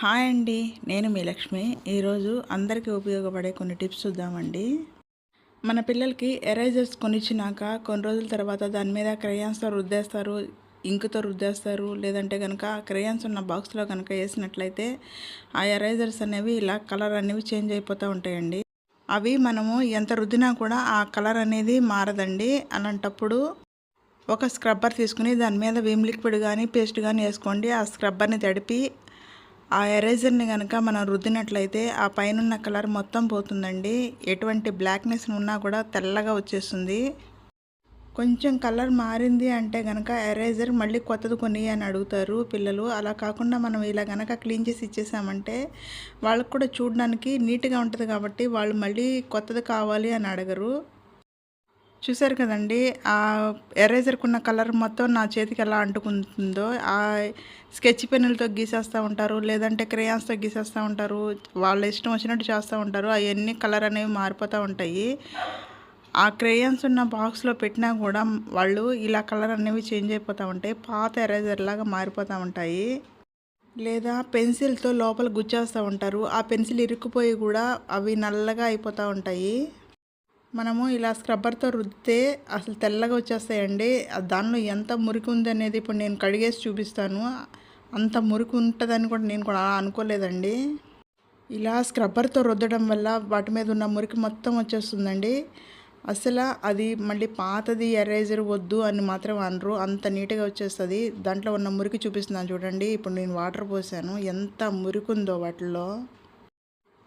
Hi అండి నేను మీ లక్ష్మి. ఈరోజు అందరికీ ఉపయోగపడే కొన్ని టిప్స్ చూద్దామండి. మన పిల్లలకి ఎరేజర్స్ కొనిచ్చినాక కొన్ని రోజుల తర్వాత దాని మీద క్రయాన్స్తో రుద్దేస్తారు ఇంకుతో రుద్దేస్తారు లేదంటే కనుక క్రయాన్స్ ఉన్న బాక్స్లో కనుక వేసినట్లయితే ఆ ఎరేజర్స్ అనేవి ఇలా కలర్ అనేవి చేంజ్ అయిపోతూ ఉంటాయండి. అవి మనము ఎంత రుద్దినా కూడా ఆ కలర్ అనేది మారదండి. అలాంటప్పుడు ఒక స్క్రబ్బర్ తీసుకుని దాని మీద విమ్ లిక్విడ్ కానీ పేస్ట్ కానీ వేసుకోండి. ఆ స్క్రబ్బర్ని తడిపి ఆ ఎరేజర్ని కనుక మనం రుద్దినట్లయితే ఆ పైన కలర్ మొత్తం పోతుందండి. ఎటువంటి బ్లాక్నెస్ ఉన్నా కూడా తెల్లగా వచ్చేస్తుంది. కొంచెం కలర్ మారింది అంటే కనుక ఎరేజర్ మళ్ళీ కొత్తది కొని అని అడుగుతారు పిల్లలు. అలా కాకుండా మనం ఇలా కనుక క్లీన్ చేసి ఇచ్చేసామంటే వాళ్ళకు కూడా చూడడానికి నీట్గా ఉంటుంది కాబట్టి వాళ్ళు మళ్ళీ కొత్తది కావాలి అని అడగరు. చూసారు కదండి. ఆ ఎరేజర్కున్న కలర్ మొత్తం నా చేతికి ఎలా అంటుకుంటుందో ఆ స్కెచ్ పెన్నులతో గీసేస్తూ ఉంటారు లేదంటే క్రేయాన్స్తో గీసేస్తూ ఉంటారు వాళ్ళ ఇష్టం వచ్చినట్టు చేస్తూ ఉంటారు అవన్నీ కలర్ అనేవి మారిపోతూ ఉంటాయి. ఆ క్రేయాన్స్ ఉన్న బాక్స్లో పెట్టినా కూడా వాళ్ళు ఇలా కలర్ అనేవి చేంజ్ అయిపోతూ ఉంటాయి పాత ఎరేజర్ లాగా మారిపోతూ ఉంటాయి. లేదా పెన్సిల్తో లోపల గుచ్చేస్తూ ఉంటారు ఆ పెన్సిల్ ఇరుక్కుపోయి కూడా అవి నల్లగా అయిపోతూ ఉంటాయి. మనము ఇలా స్క్రబ్బర్తో రుద్దితే అసలు తెల్లగా వచ్చేస్తాయండి. దానిలో ఎంత మురికి ఉంది అనేది ఇప్పుడు నేను కడిగేసి చూపిస్తాను. అంత మురికి ఉంటుందని కూడా నేను కూడా అనుకోలేదండి. ఇలా స్క్రబ్బర్తో రుద్దడం వల్ల వాటి మీద ఉన్న మురికి మొత్తం వచ్చేస్తుందండి. అసలు అది మళ్ళీ పాతది ఎరేజర్ వద్దు అని మాత్రం అనరు. అంత నీట్గా వచ్చేస్తుంది. దాంట్లో ఉన్న మురికి చూపిస్తున్నాను చూడండి. ఇప్పుడు నేను వాటర్ పోసాను. ఎంత మురికి ఉందో వాటిలో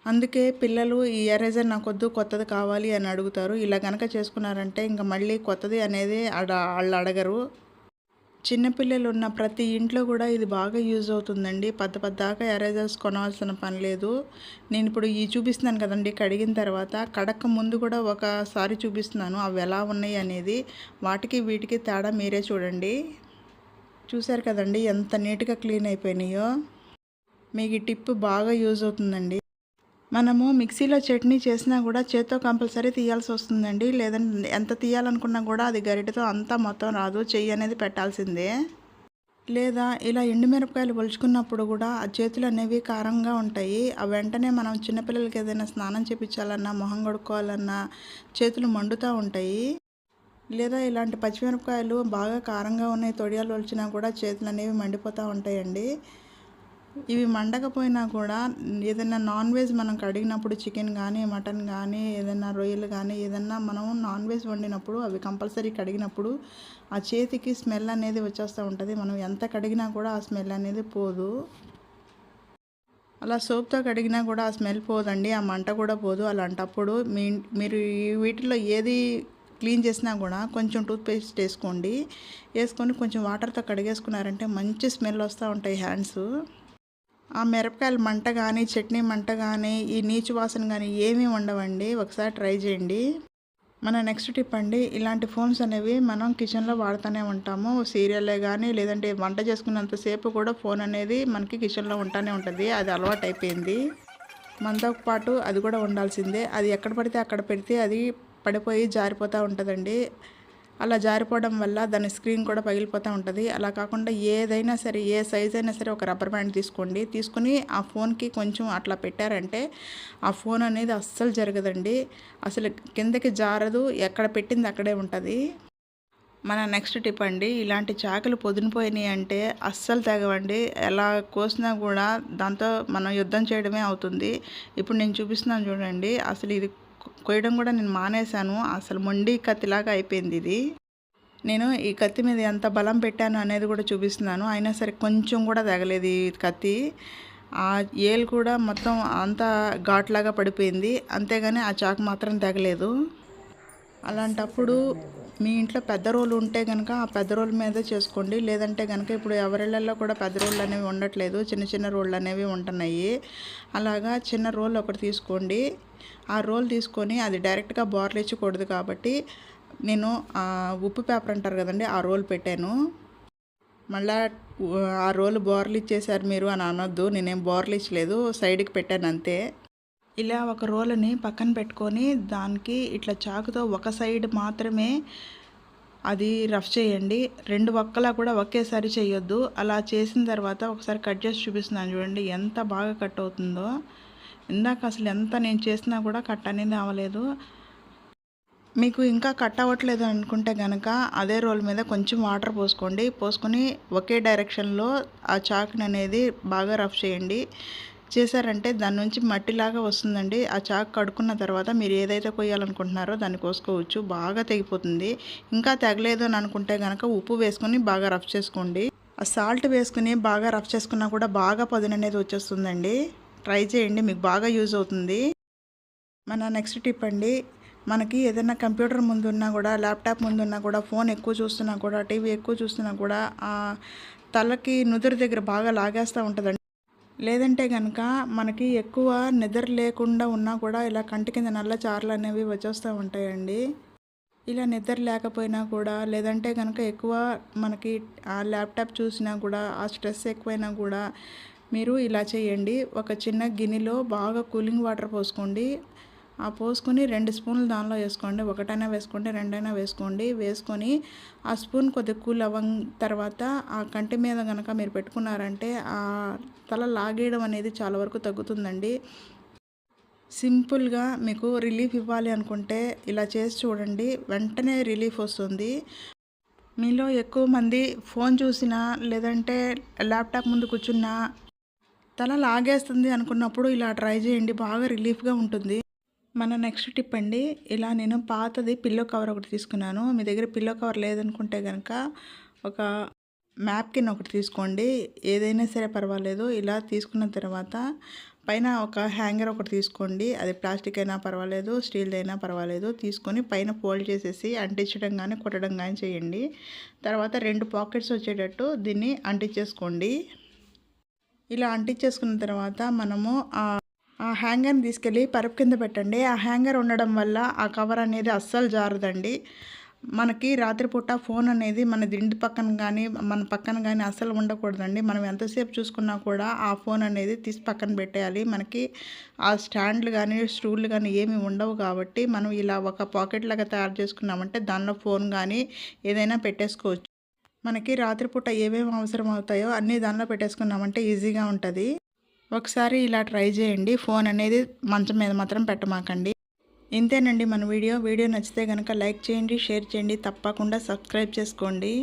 అందుకే పిల్లలు ఈ ఎరేజర్ నాకు వద్దు కొత్తది కావాలి అని అడుగుతారు. ఇలా కనుక చేసుకున్నారంటే ఇంకా మళ్ళీ కొత్తది అనేది అడ వాళ్ళు అడగరు. చిన్నపిల్లలు ఉన్న ప్రతి ఇంట్లో కూడా ఇది బాగా యూజ్ అవుతుందండి. పెద్ద పెద్దాక ఎరేజర్స్ కొనవలసిన పని లేదు. నేను ఇప్పుడు ఈ చూపిస్తున్నాను కదండి కడిగిన తర్వాత కడక్క ముందు కూడా ఒకసారి చూపిస్తున్నాను. అవి ఎలా ఉన్నాయి అనేది. వాటికి వీటికి తేడా మీరే చూడండి. చూశారు కదండి ఎంత నీట్గా క్లీన్ అయిపోయినాయో. మీకు ఈ టిప్ బాగా యూజ్ అవుతుందండి. మనము మిక్సీలో చట్నీ చేసినా కూడా చేత్తో కంపల్సరీ తీయాల్సి వస్తుందండి. లేదంటే ఎంత తీయాలనుకున్నా కూడా అది గరిటతో అంతా మొత్తం రాదు. చెయ్యి అనేది పెట్టాల్సిందే. లేదా ఇలా ఎండుమిరపకాయలు ఒలుచుకున్నప్పుడు కూడా ఆ చేతులు అనేవి కారంగా ఉంటాయి. ఆ వెంటనే మనం చిన్నపిల్లలకి ఏదైనా స్నానం చేపించాలన్నా మొహం కడుక్కోవాలన్నా చేతులు మండుతూ ఉంటాయి. లేదా ఇలాంటి పచ్చిమిరపకాయలు బాగా కారంగా ఉన్నాయి తొడియాలు ఒలిచినా కూడా చేతులు అనేవి మండిపోతూ ఉంటాయండి. ఇవి మండకపోయినా కూడా ఏదైనా నాన్ వెజ్ మనం కడిగినప్పుడు చికెన్ కానీ మటన్ కానీ ఏదైనా రొయ్యలు కానీ ఏదైనా మనం నాన్ వెజ్ వండినప్పుడు అవి కంపల్సరీ కడిగినప్పుడు ఆ చేతికి స్మెల్ అనేది వచ్చేస్తూ ఉంటుంది. మనం ఎంత కడిగినా కూడా ఆ స్మెల్ అనేది పోదు. అలా సోప్తో కడిగినా కూడా ఆ స్మెల్ పోదండి. ఆ మంట కూడా పోదు. అలాంటప్పుడు మీ మీరు వీటిలో ఏది క్లీన్ చేసినా కూడా కొంచెం టూత్పేస్ట్ వేసుకోండి. వేసుకొని కొంచెం వాటర్తో కడిగేసుకున్నారంటే మంచి స్మెల్ వస్తూ ఉంటాయి హ్యాండ్స్. ఆ మిరపకాయలు మంట కానీ చట్నీ మంట కానీ ఈ నీచు వాసన కానీ ఏమీ ఉండవండి. ఒకసారి ట్రై చేయండి. మన నెక్స్ట్ టిప్ అండి ఇలాంటి ఫోన్స్ అనేవి మనం కిచెన్లో వాడుతూనే ఉంటాము. సీరియల్లే కానీ లేదంటే వంట చేసుకున్నంతసేపు కూడా ఫోన్ అనేది మనకి కిచెన్లో ఉంటానే ఉంటుంది. అది అలవాటు అయిపోయింది. మనతో పాటు అది కూడా ఉండాల్సిందే. అది ఎక్కడ పడితే అక్కడ పెడితే అది పడిపోయి జారిపోతూ ఉంటుందండి. అలా జారిపోవడం వల్ల దాని స్క్రీన్ కూడా పగిలిపోతూ ఉంటుంది. అలా కాకుండా ఏదైనా సరే ఏ సైజ్ అయినా సరే ఒక రబ్బర్ బ్యాండ్ తీసుకోండి. తీసుకుని ఆ ఫోన్కి కొంచెం అట్లా పెట్టారంటే ఆ ఫోన్ అనేది అస్సలు జరగదండి. అసలు కిందకి జారదు ఎక్కడ పెట్టింది అక్కడే ఉంటుంది. మన నెక్స్ట్ టిప్ అండి ఇలాంటి చాకులు పొదినిపోయినాయి అంటే అస్సలు తెగవండి. ఎలా కోసినా కూడా దాంతో మనం యుద్ధం చేయడమే అవుతుంది. ఇప్పుడు నేను చూపిస్తున్నాను చూడండి అసలు ఇది కొయ్యడం కూడా నేను మానేశాను. అసలు మొండి కత్తిలాగా అయిపోయింది ఇది. నేను ఈ కత్తి మీద ఎంత బలం పెట్టాను అనేది కూడా చూపిస్తున్నాను. అయినా సరే కొంచెం కూడా తగలేదు ఈ కత్తి. ఆ ఏలు కూడా మొత్తం అంతా ఘాట్లాగా పడిపోయింది. అంతేగాని ఆ చాకు మాత్రం తగలేదు. అలాంటప్పుడు మీ ఇంట్లో పెద్ద రోలు ఉంటే కనుక ఆ పెద్ద రోల్ మీద చేసుకోండి. లేదంటే కనుక ఇప్పుడు ఎవరిళ్ళల్లో కూడా పెద్ద రోళ్ళు అనేవి ఉండట్లేదు. చిన్న చిన్న రోళ్ళు అనేవి ఉంటున్నాయి. అలాగా చిన్న రోల్ ఒకటి తీసుకోండి. ఆ రోల్ తీసుకొని అది డైరెక్ట్గా బోర్లు ఇచ్చకూడదు కాబట్టి నేను ఉప్పు పేపర్ అంటారు కదండి ఆ రోల్ పెట్టాను. మళ్ళా ఆ రోల్ బోర్లు ఇచ్చేసారు మీరు అని అనొద్దు. నేనేం బోర్లు ఇచ్చలేదు. సైడ్కి పెట్టాను అంతే. ఇలా ఒక రోలని పక్కన పెట్టుకొని దానికి ఇట్లా చాకుతో ఒక సైడ్ మాత్రమే అది రఫ్ చేయండి. రెండు ఒక్కలా కూడా ఒకేసారి చేయొద్దు. అలా చేసిన తర్వాత ఒకసారి కట్ చేసి చూపిస్తున్నాను చూడండి ఎంత బాగా కట్ అవుతుందో. ఇందాక అసలు ఎంత నేను చేసినా కూడా కట్ అనేది అవ్వలేదు. మీకు ఇంకా కట్ అవ్వట్లేదు అనుకుంటే కనుక అదే రోల్ మీద కొంచెం వాటర్ పోసుకోండి. పోసుకొని ఒకే డైరెక్షన్లో ఆ చాకుని అనేది బాగా రఫ్ చేయండి. చేశారంటే దాని నుంచి మట్టిలాగా వస్తుందండి. ఆ చాకు కడుక్కున్న తర్వాత మీరు ఏదైతే కొయ్యాలనుకుంటున్నారో దాన్ని కోసుకోవచ్చు. బాగా తెగిపోతుంది. ఇంకా తెగలేదు అని అనుకుంటే కనుక ఉప్పు వేసుకొని బాగా రఫ్ చేసుకోండి. ఆ సాల్ట్ వేసుకుని బాగా రఫ్ చేసుకున్నా కూడా బాగా పదును అనేది వచ్చేస్తుందండి. ట్రై చేయండి. మీకు బాగా యూజ్ అవుతుంది. మన నెక్స్ట్ టిప్ అండి. మనకి ఏదైనా కంప్యూటర్ ముందు ఉన్నా కూడా ల్యాప్టాప్ ముందున్నా కూడా ఫోన్ ఎక్కువ చూస్తున్నా కూడా టీవీ ఎక్కువ చూస్తున్నా కూడా తలకి నుదురు దగ్గర బాగా లాగేస్తూ ఉంటుందండి. లేదంటే కనుక మనకి ఎక్కువ నిద్ర లేకుండా ఉన్నా కూడా ఇలా కంటి కింద నల్ల చారలు అనేవి వచ్చేస్తూ ఉంటాయండి. ఇలా నిద్ర లేకపోయినా కూడా లేదంటే కనుక ఎక్కువ మనకి ఆ ల్యాప్టాప్ చూసినా కూడా ఆ స్ట్రెస్ ఎక్కువైనా కూడా మీరు ఇలా చేయండి. ఒక చిన్న గిన్నెలో బాగా కూలింగ్ వాటర్ పోసుకోండి. ఆ పోసుకొని రెండు స్పూన్లు దానిలో వేసుకోండి. ఒకటైనా వేసుకోండి రెండైనా వేసుకోండి. వేసుకొని ఆ స్పూన్ కొద్దిగా కూల్ అవ్వం తర్వాత ఆ కంటి మీద కనుక మీరు పెట్టుకున్నారంటే ఆ తల లాగేయడం అనేది చాలా వరకు తగ్గుతుందండి. సింపుల్గా మీకు రిలీఫ్ ఇవ్వాలి అనుకుంటే ఇలా చేసి చూడండి. వెంటనే రిలీఫ్ వస్తుంది. మీలో ఎక్కువ మంది ఫోన్ చూసినా లేదంటే ల్యాప్టాప్ ముందు కూర్చున్నా తల లాగేస్తుంది అనుకున్నప్పుడు ఇలా ట్రై చేయండి. బాగా రిలీఫ్గా ఉంటుంది. మన నెక్స్ట్ టిప్ అండి ఇలా నేను పాతది పిల్లో కవర్ ఒకటి తీసుకున్నాను. మీ దగ్గర పిల్లో కవర్ లేదనుకుంటే కనుక ఒక మ్యాప్కిన్ ఒకటి తీసుకోండి. ఏదైనా సరే పర్వాలేదు. ఇలా తీసుకున్న తర్వాత పైన ఒక హ్యాంగర్ ఒకటి తీసుకోండి. అది ప్లాస్టిక్ అయినా పర్వాలేదు స్టీల్ అయినా పర్వాలేదు. తీసుకొని పైన ఫోల్డ్ చేసేసి అంటించడం కానీ కొట్టడం కానీ చేయండి. తర్వాత రెండు పాకెట్స్ వచ్చేటట్టు దీన్ని అంటించేసుకోండి. ఇలా అంటించేసుకున్న తర్వాత మనము ఆ హ్యాంగర్ని తీసుకెళ్ళి పరుపు కింద పెట్టండి. ఆ హ్యాంగర్ ఉండడం వల్ల ఆ కవర్ అనేది అస్సలు జారదండి. మనకి రాత్రిపూట ఫోన్ అనేది మన దిండు పక్కన కానీ మన పక్కన కానీ అస్సలు ఉండకూడదండి. మనం ఎంతసేపు చూసుకున్నా కూడా ఆ ఫోన్ అనేది తీసి పక్కన పెట్టేయాలి. మనకి ఆ స్టాండ్లు కానీ స్టూళ్ళు కానీ ఏమి ఉండవు కాబట్టి మనం ఇలా ఒక పాకెట్ లాగా తయారు చేసుకున్నామంటే దానిలో ఫోన్ కానీ ఏదైనా పెట్టేసుకోవచ్చు. మనకి రాత్రిపూట ఏమేమి అవసరం అవుతాయో అన్నీ దానిలో పెట్టేసుకున్నామంటే ఈజీగా ఉంటుంది. ఒకసారి ఇలా ట్రై చేయండి. ఫోన్ అనేది మంచం మీద మాత్రం పెట్టమాకండి. ఇంతేనండి మన వీడియో. వీడియో నచ్చితే కనుక లైక్ చేయండి షేర్ చేయండి. తప్పకుండా సబ్స్క్రైబ్ చేసుకోండి.